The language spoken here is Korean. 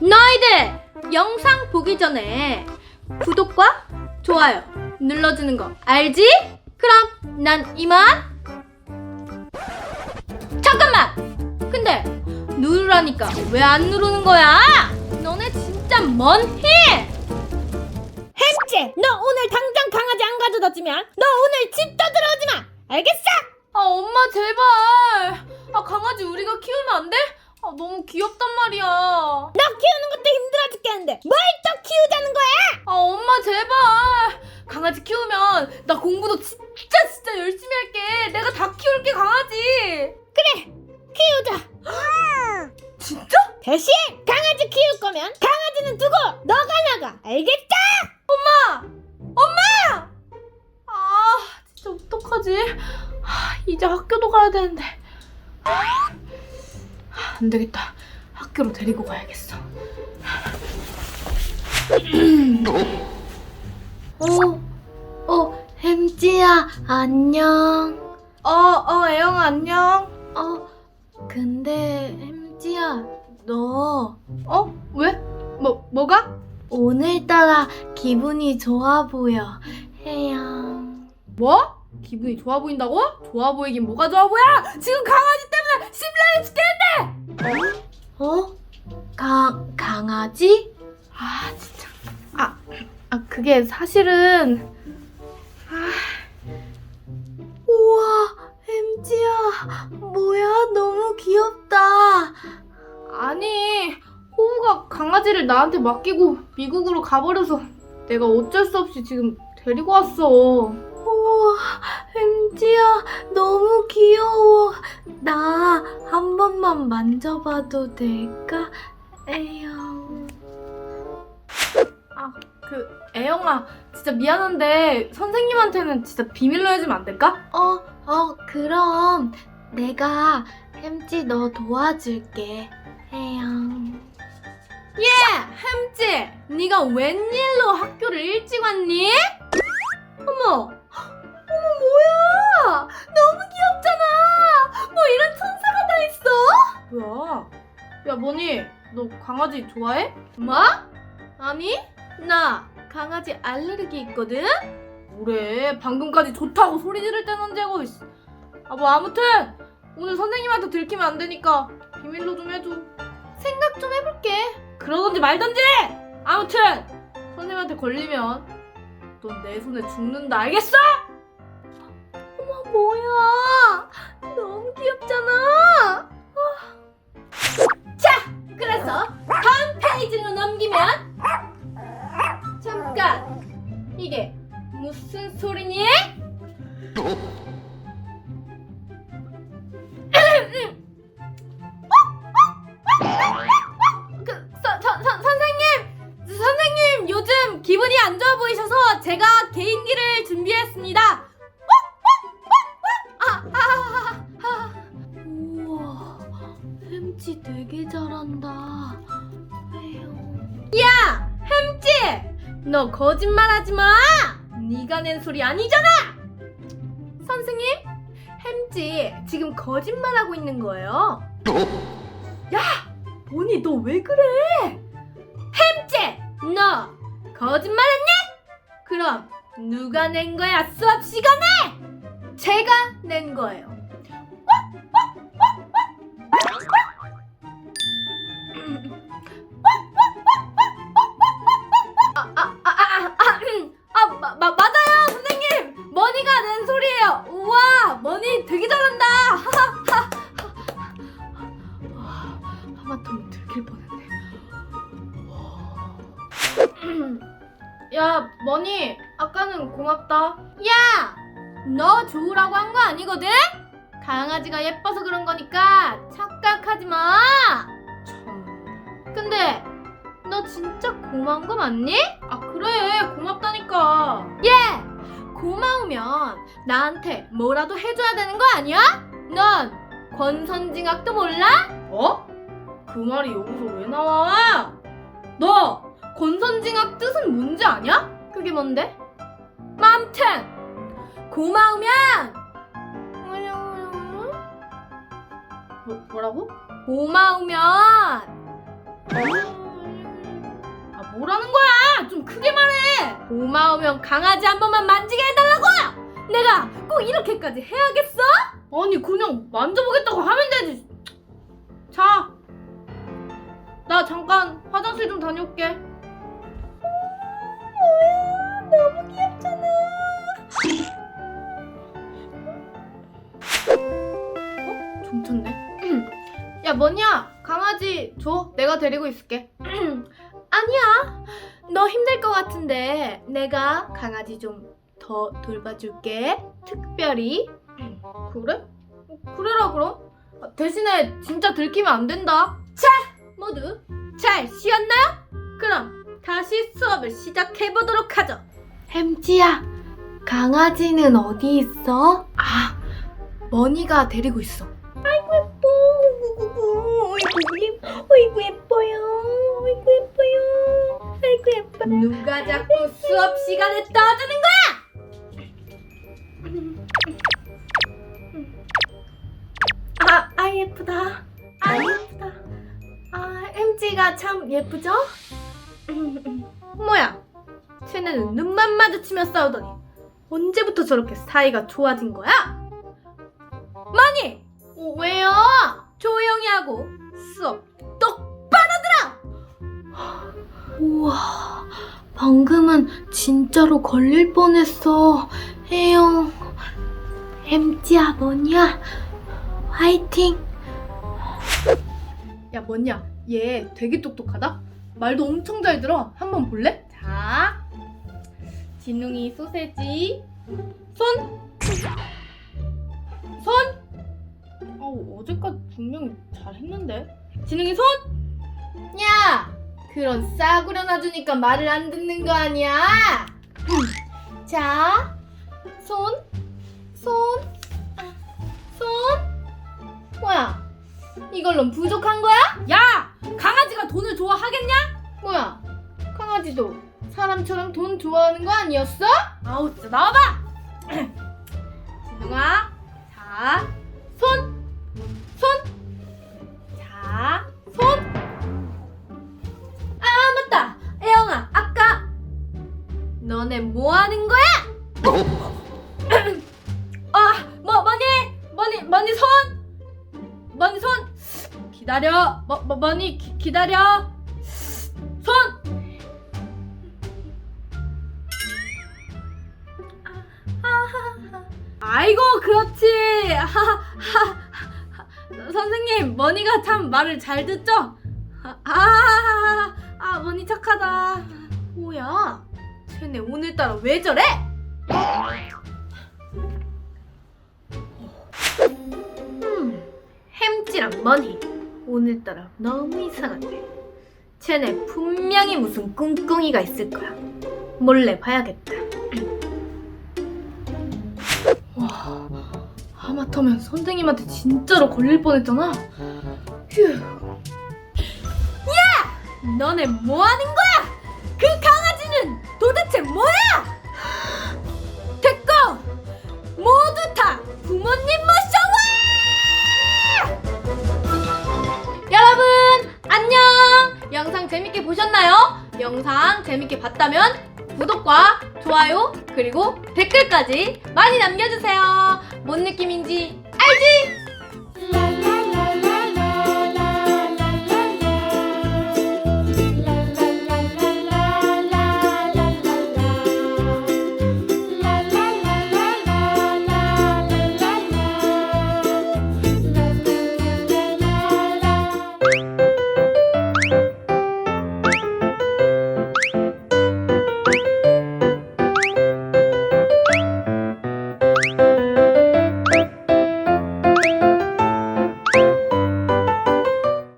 너희들 영상 보기 전에 구독과 좋아요 눌러주는 거 알지? 그럼 난 이만 잠깐만 근데 누르라니까 왜 안 누르는 거야? 너네 진짜 뭔 힘! 햄찌, 너 오늘 당장 강아지 안 가져다 주면 너 오늘 집도 들어오지 마. 알겠어? 아 엄마 제발 아 강아지 우리가 키우면 안 돼? 아 너무 귀엽단 말이야 아 너 키우는 것도 힘들어 죽겠는데 뭘 또 키우자는 거야? 엄마 제발 강아지 키우면 나 공부도 진짜 진짜 열심히 할게 내가 다 키울게 강아지 그래, 키우자. 진짜? 대신 강아지 키울 거면 강아지는 두고 너가 나가. 엄마! 아, 진짜 어떡하지? 아, 이제 학교도 가야 되는데. 아, 안 되겠다. 학교로 데리고 가야겠어. 어, 어, 햄찌야, 안녕. 어, 어, 애영 안녕. 어, 근데 햄찌야, 너. 어? 왜? 뭐, 뭐가? 오늘따라 기분이 좋아 보여, 혜영. 뭐? 기분이 좋아 보인다고? 좋아 보이긴 뭐가 좋아 보여? 지금 강아지 때문에 심란해 죽겠는데! 어? 어? 강, 강아지? 아, 진짜. 아, 아, 그게 사실은. 아. 우와, 햄지야. 뭐야, 너무 귀엽다. 아니, 호우가 강아지를 나한테 맡기고 미국으로 가버려서 내가 어쩔 수 없이 지금 데리고 왔어. 우와, 햄지야, 너무 귀여워. 나 한 번만 만져봐도 될까? 애영. 아, 그, 애영아, 진짜 미안한데 선생님한테는 진짜 비밀로 해주면 안 될까? 어, 어, 그럼 내가 햄찌 너 도와줄게. 혜영. 예, 햄찌. 네가 웬일로 학교를 일찍 왔니? 어머 뭐니? 너 강아지 좋아해? 뭐? 아니, 나 강아지 알레르기 있거든. 뭐래? 방금까지 좋다고 소리 지를 땐 언제고? 씨. 아, 뭐 아무튼 오늘 선생님한테 들키면 안 되니까 비밀로 좀 해줘. 생각 좀 해볼게. 그러던지 말던지. 아무튼 선생님한테 걸리면 넌 내 손에 죽는다. 알겠어? 어머 뭐야? 너무 귀엽잖아. 아. 무슨 소리니? 그, 선, 선, 선, 선생님! 요즘 기분이 안 좋아 보이셔서 제가 개인기를 준비했습니다. 아, 아, 아, 아. 우와, 햄찌 되게 잘한다. 야, 햄찌! 너 거짓말하지 마! 네가 낸 소리 아니잖아! 선생님, 햄찌 지금 거짓말하고 있는 거예요. 야! 보니 너 왜 그래? 햄찌! 너 거짓말했니? 그럼 누가 낸 거야 수업 시간에? 제가 낸 거예요. 머니 되게 잘한다! 하마터면 들킬 뻔했네. 야, 머니, 아까는 고맙다. 야! 너 좋으라고 한 거 아니거든? 강아지가 예뻐서 그런 거니까 착각하지 마! 참. 근데, 너 진짜 고마운 거 맞니? 아, 그래. 고맙다니까. 예! 고마우면 나한테 뭐라도 해줘야 되는 거 아니야? 넌 권선징악도 몰라? 어? 그 말이 여기서 왜 나와? 너 권선징악 뜻은 뭔지 아냐? 그게 뭔데? 맘튼 고마우면 뭐, 뭐라고? 고마우면 어? 뭐라는 거야? 좀 크게 말해. 고마우면 강아지 한 번만 만지게 해달라고. 내가 꼭 이렇게까지 해야겠어? 아니 그냥 만져보겠다고 하면 되지. 자, 나 잠깐 화장실 좀 다녀올게. 너무 귀엽잖아. 좀 쳤네. 야, 뭐냐? 강아지 줘. 내가 데리고 있을게. 아니야. 너 힘들 것 같은데 내가 강아지 좀 더 돌봐줄게. 특별히. 그래? 그래라 그럼. 아, 대신에 진짜 들키면 안 된다. 자, 모두 잘 쉬었나요? 그럼 다시 수업을 시작해 보도록 하죠. 햄찌야, 강아지는 어디 있어? 아, 머니가 데리고 있어. 어이구, 어이구, 어이구 예뻐요. 어이구 예뻐요. 아이고 예뻐. 누가 자꾸 수업 시간에 떠드는 아, 햄찌가 참 예쁘죠? 뭐야? 쟤네는 눈만 마주치며 싸우더니 언제부터 저렇게 사이가 좋아진 거야? 마니! 어, 왜요? 조용히 하고 수업 똑바로 들어! 우와, 방금은 진짜로 걸릴 뻔했어. 혜영, 햄찌야, 뭐냐? 화이팅! 야, 뭐냐? 얘 되게 똑똑하다? 말도 엄청 잘 들어. 한번 볼래? 자, 진웅이 소세지. 손! 손! 어우, 어제까지 분명히 잘했는데. 진웅이 손! 야! 그런 싸구려 놔주니까 말을 안 듣는 거 아니야? 음. 자, 손, 손, 아, 손. 뭐야? 이걸로 부족한 거야? 야! 돈을 좋아하겠냐? 뭐야? 강아지도 사람처럼 돈 좋아하는 거 아니었어? 아우, 진짜 나와봐! 진웅아, 자, 기다려 뭐, 뭐 뭐니 기, 기다려 손 아, 아이고 그렇지 선생님 머니가 참 말을 잘 듣죠? 아, 아, 아, 머니 착하다. 뭐야? 쟤네 오늘따라 왜 저래? 음, 햄찌랑 머니 오늘따라 너무 이상한데. 쟤네 분명히 무슨 꿍꿍이가 있을 거야. 몰래 봐야겠다. 와, 하마터면 선생님한테 진짜로 걸릴 뻔했잖아. 휴. 너네 뭐 하는 거야? 그 강아지는 도대체 뭐야? 재밌게 봤다면 구독과 좋아요 그리고 댓글까지 많이 남겨주세요. 뭔 느낌인지?